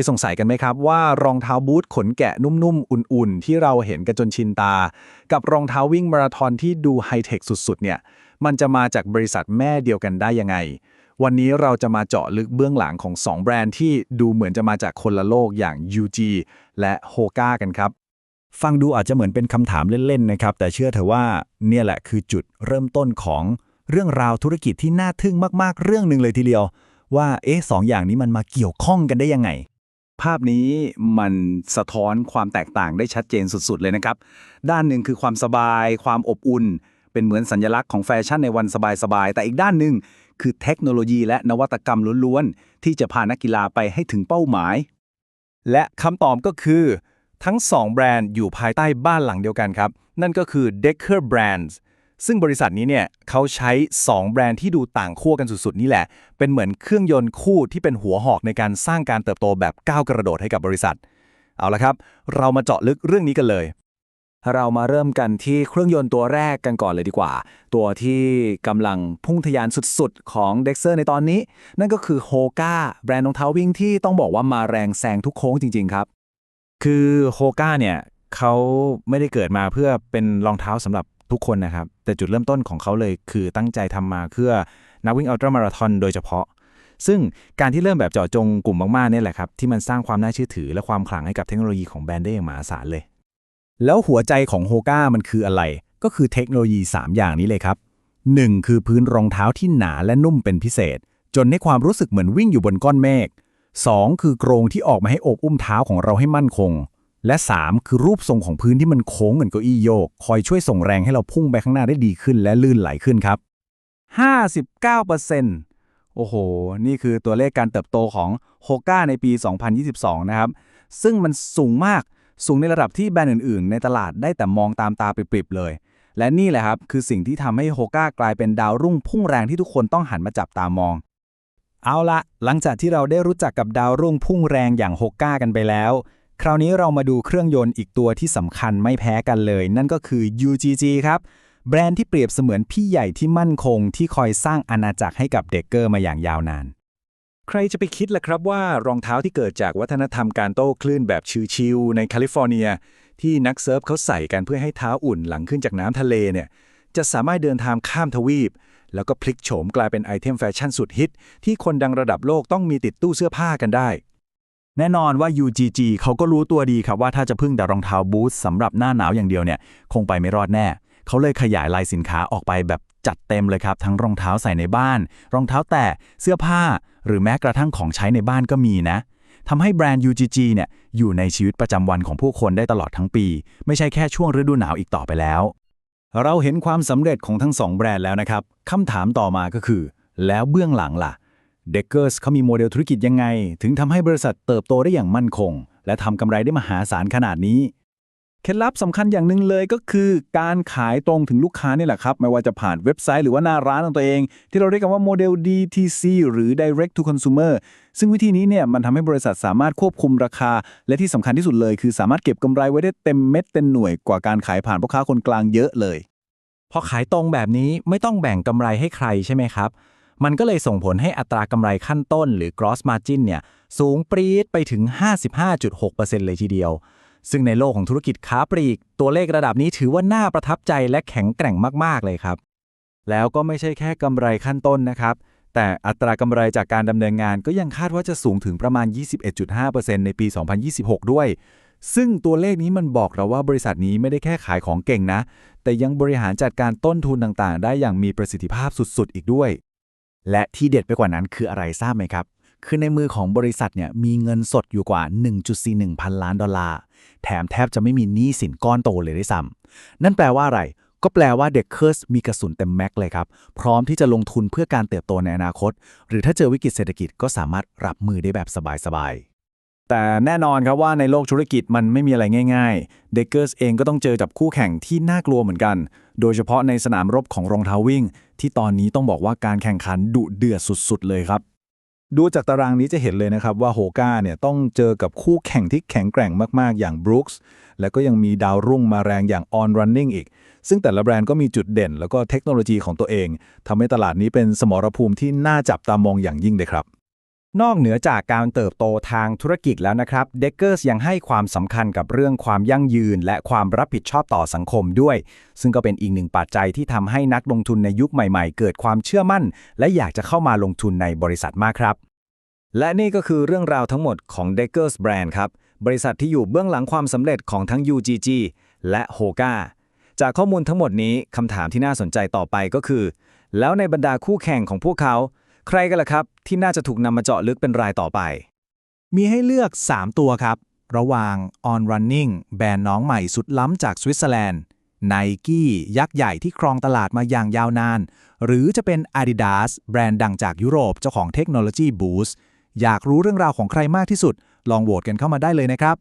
ยสงสัยกันไหมครับว่ารองเท้าบูทขนแกะนุ่มๆ อุ่นๆ ที่เราเห็นกันจนชินตา กับรองเท้าวิ่งมาราธอนที่ดูไฮเทคสุดๆ เนี่ย มันจะมาจากบริษัทแม่เดียวกันได้ยังไง วันนี้เราจะมาเจาะลึกเบื้องหลังของ 2 แบรนด์ที่ดูเหมือนจะมาจากคนละโลกอย่าง UG และ Hoka กันครับ ฟังดูอาจจะเหมือนเป็นคำถามเล่นๆ นะครับ แต่เชื่อเถอะว่าเนี่ยแหละคือจุดเริ่มต้นของเรื่องราวธุรกิจที่น่าทึ่งมาก ๆ เรื่องหนึ่งเลยทีเดียว ว่าเอ๊ะสองอย่างนี้มันมาเกี่ยวข้องกันได้ยังไง ภาพนี้มันสะท้อนความแตกต่างได้ชัดเจนสุดๆ เลยนะครับ ด้านหนึ่งคือความสบาย ความอบอุ่น เป็นเหมือนสัญลักษณ์ของแฟชั่นในวันสบายๆ แต่อีกด้านหนึ่งคือเทคโนโลยีและนวัตกรรมล้วนๆ ที่จะพานักกีฬาไปให้ถึงเป้าหมาย และคำตอบก็คือ ทั้ง 2 แบรนด์อยู่ภายใต้บ้านหลังเดียวกันครับ นั่นก็คือ Decker Brands ซึ่งบริษัทนี้เนี่ยเขาใช้ 2 แบรนด์ที่ดูต่างขั้วกันสุดๆ นี่แหละ เป็นเหมือนเครื่องยนต์คู่ที่เป็นหัวหอกในการสร้างการเติบโตแบบก้าวกระโดดให้กับบริษัท เอาละครับ เรามาเจาะลึกเรื่องนี้กันเลย เรามาเริ่มกันที่เครื่องยนต์ตัวแรกกันก่อนเลยดีกว่า ตัวที่กำลังพุ่งทะยานสุดๆ ของ Dexter ในตอนนี้ นั่นก็คือ Hoka แบรนด์รองเท้าวิ่งที่ต้องบอกว่ามาแรงแซงทุกโค้งจริง ๆ ครับ คือโฮก้าเนี่ยเขาไม่ได้เกิดมาเพื่อเป็นรองเท้าสำหรับ ทุกคนนะครับ แต่จุดเริ่มต้นของเขาเลยคือตั้งใจทำมาเพื่อนักวิ่งอัลตร้ามาราธอนโดยเฉพาะ ซึ่งการที่เริ่มแบบเจาะจงกลุ่มมากๆเนี่ยแหละครับ ที่มันสร้างความน่าเชื่อถือ และความขลังให้กับเทคโนโลยีของแบรนด์ได้อย่างมหาศาลเลย แล้วหัวใจของโฮก้ามันคืออะไร ก็คือเทคโนโลยี 3 อย่างนี้เลยครับ 1. คือพื้นรองเท้าที่หนาและนุ่มเป็นพิเศษ จนให้ความรู้สึกเหมือนวิ่งอยู่บนก้อนเมฆ 2. คือโครงที่ออกมาให้โอบอุ้มเท้าของเราให้มั่นคง และ 3. คือรูปทรงของพื้นที่มันโค้งเหมือนเก้าอี้โยก คอยช่วยส่งแรงให้เราพุ่งไปข้างหน้าได้ดีขึ้นและลื่นไหลขึ้นครับ 59%โอ้โห นี่คือตัวเลขการเติบโตของโฮก้าในปี 2022 นะครับ ซึ่งมันสูงมาก สูงในระดับที่แบรนด์อื่น ๆ ในตลาดได้แต่มองตามตาปริบๆเลย และนี่แหละครับ คือสิ่งที่ทำให้โฮก้ากลายเป็นดาวรุ่งพุ่งแรงที่ทุกคนต้องหันมาจับตามอง เอาละหลังจากที่เราได้รู้จักกับดาวรุ่งพุ่งแรงอย่างโฮก้ากันไปแล้ว คราวนี้เรามาดูเครื่องยนต์อีกตัวที่สำคัญไม่แพ้กันเลย นั่นก็คือ UGG ครับ แบรนด์ที่เปรียบเสมือนพี่ใหญ่ที่มั่นคง ที่คอยสร้างอาณาจักรให้กับเด็กเกอร์มาอย่างยาวนาน ใครจะไปคิดล่ะครับว่ารองเท้าที่เกิดจากวัฒนธรรมการโต้คลื่นแบบชิลๆในแคลิฟอร์เนีย ที่นักเซิร์ฟเขาใส่กันเพื่อให้เท้าอุ่นหลังขึ้นจากน้ำทะเลเนี่ยจะสามารถเดินทางข้ามทวีป แล้วก็พลิกโฉมกลายเป็นไอเทมแฟชั่นสุดฮิตที่คนดังระดับโลกต้องมีติดตู้เสื้อผ้ากันได้ แน่นอนว่า UGG เขาก็รู้ตัวดีครับว่าถ้าจะพึ่งแต่รองเท้าบูทสำหรับหน้าหนาวอย่างเดียวเนี่ย คงไปไม่รอดแน่ เขาเลยขยายลายสินค้าออกไปแบบจัดเต็มเลยครับ ทั้งรองเท้าใส่ในบ้าน รองเท้าแตะเสื้อผ้า หรือแม้กระทั่งของใช้ในบ้านก็มีนะทำให้แบรนด์ UGG เนี่ยอยู่ในชีวิตประจำวันของผู้คนได้ตลอดทั้งปี ไม่ใช่แค่ช่วงฤดูหนาวอีกต่อไปแล้ว เราเห็นความสำเร็จของทั้งสองแบรนด์แล้วนะครับคำถามต่อมาก็คือ แล้วเบื้องหลังล่ะ เด็กเกอร์สเขามีโมเดลธุรกิจยังไง ถึงทำให้บริษัทเติบโตได้อย่างมั่นคง และทำกำไรได้มหาศาลขนาดนี้ เคล็ดลับสำคัญอย่างหนึ่งเลยก็คือ การขายตรงถึงลูกค้านี่แหละครับ ไม่ว่าจะผ่านเว็บไซต์หรือว่าหน้าร้านของตัวเอง ที่เราเรียกกันว่าโมเดล DTC หรือ Direct to Consumer ซึ่งวิธีนี้เนี่ยมันทำให้บริษัทสามารถควบคุมราคา และที่สำคัญที่สุดเลย คือสามารถเก็บกำไรไว้ได้เต็มเม็ดเต็มหน่วยกว่าการขายผ่านพ่อค้าคนกลางเยอะเลยพอขายตรงแบบนี้ไม่ต้องแบ่งกำไรให้ใครใช่ไหมครับ มันก็เลยส่งผลให้อัตรากำไรขั้นต้นหรือ gross margin เนี่ยสูงปรี๊ดไปถึง 55.6%เลยทีเดียว ซึ่งในโลกของธุรกิจค้าปลีก ตัวเลขระดับนี้ถือว่าน่าประทับใจและแข็งแกร่งมาก ๆ เลยครับ แล้วก็ไม่ใช่แค่กำไรขั้นต้นนะครับ แต่อัตรากำไรจากการดำเนินงานก็ยังคาดว่าจะสูงถึงประมาณ 21.5%ในปี 2026 ด้วยซึ่งตัวเลขนี้มันบอกเราว่าบริษัทนี้ไม่ได้แค่ขายของเก่งนะ แต่ยังบริหารจัดการต้นทุนต่างๆ ได้อย่างมีประสิทธิภาพสุดๆ อีกด้วย และที่เด็ดไปกว่านั้นคืออะไรทราบไหมครับ คือในมือของบริษัทเนี่ยมีเงินสดอยู่กว่า 1.41 พันล้านดอลลาร์ แถมแทบจะไม่มีหนี้สินก้อนโตเลยด้วยซ้ำนั่นแปลว่าอะไร ก็แปลว่าเด็กเคิร์สมีกระสุนเต็มแม็กเลยครับ พร้อมที่จะลงทุนเพื่อการเติบโตในอนาคต หรือถ้าเจอวิกฤตเศรษฐกิจก็สามารถรับมือได้แบบสบายๆ แต่แน่นอนครับว่าในโลกธุรกิจมันไม่มีอะไรง่ายๆ เด็กเกอร์สเองก็ต้องเจอกับคู่แข่งที่น่ากลัวเหมือนกัน โดยเฉพาะในสนามรบของรองเท้าวิ่ง ที่ตอนนี้ต้องบอกว่าการแข่งขันดุเดือดสุดๆ เลยครับ ดูจากตารางนี้จะเห็นเลยนะครับว่าโฮก้าเนี่ยต้องเจอกับคู่แข่งที่แข็งแกร่งมากๆ อย่าง Brooks แล้วก็ยังมีดาวรุ่งมาแรงอย่าง On Running อีก ซึ่งแต่ละแบรนด์ก็มีจุดเด่น แล้วก็เทคโนโลยีของตัวเองทำให้ตลาดนี้เป็นสมรภูมิที่น่าจับตามองอย่างยิ่งเลยครับ นอกเหนือจากการเติบโตทางธุรกิจแล้วนะครับ d e c k e r s ยังให้ความสำคัญกับเรื่องความยั่งยืน และความรับผิดชอบต่อสังคมด้วย ซึ่งก็เป็นอีกหนึ่งปัจจัยที่ทำให้นักลงทุนในยุคใหม่ๆ เกิดความเชื่อมั่น และอยากจะเข้ามาลงทุนในบริษัทมากครับ และนี่ก็คือเรื่องราวทั้งหมดของ d e c k e r s Brand ครับ บริษัทที่อยู่เบื้องหลังความสำเร็จของทั้ง UGG และ Hoga จากข้อมูลทั้งหมดนี้คำถามที่น่าสนใจต่อไปก็คือ แล้วในบรรดาคู่แข่งของพวกเขา ใครกันล่ะครับ ที่น่าจะถูกนำมาเจาะลึกเป็นรายต่อไป มีให้เลือก 3 ตัวครับ ระหว่าง On Running แบรนด์น้องใหม่สุดล้ำจากสวิตเซอร์แลนด์ Nike ยักษ์ใหญ่ที่ครองตลาดมาอย่างยาวนาน หรือจะเป็น Adidas แบรนด์ดังจากยุโรปเจ้าของเทคโนโลยี Boost อยากรู้เรื่องราวของใครมากที่สุด ลองโหวตกันเข้ามาได้เลยนะครับ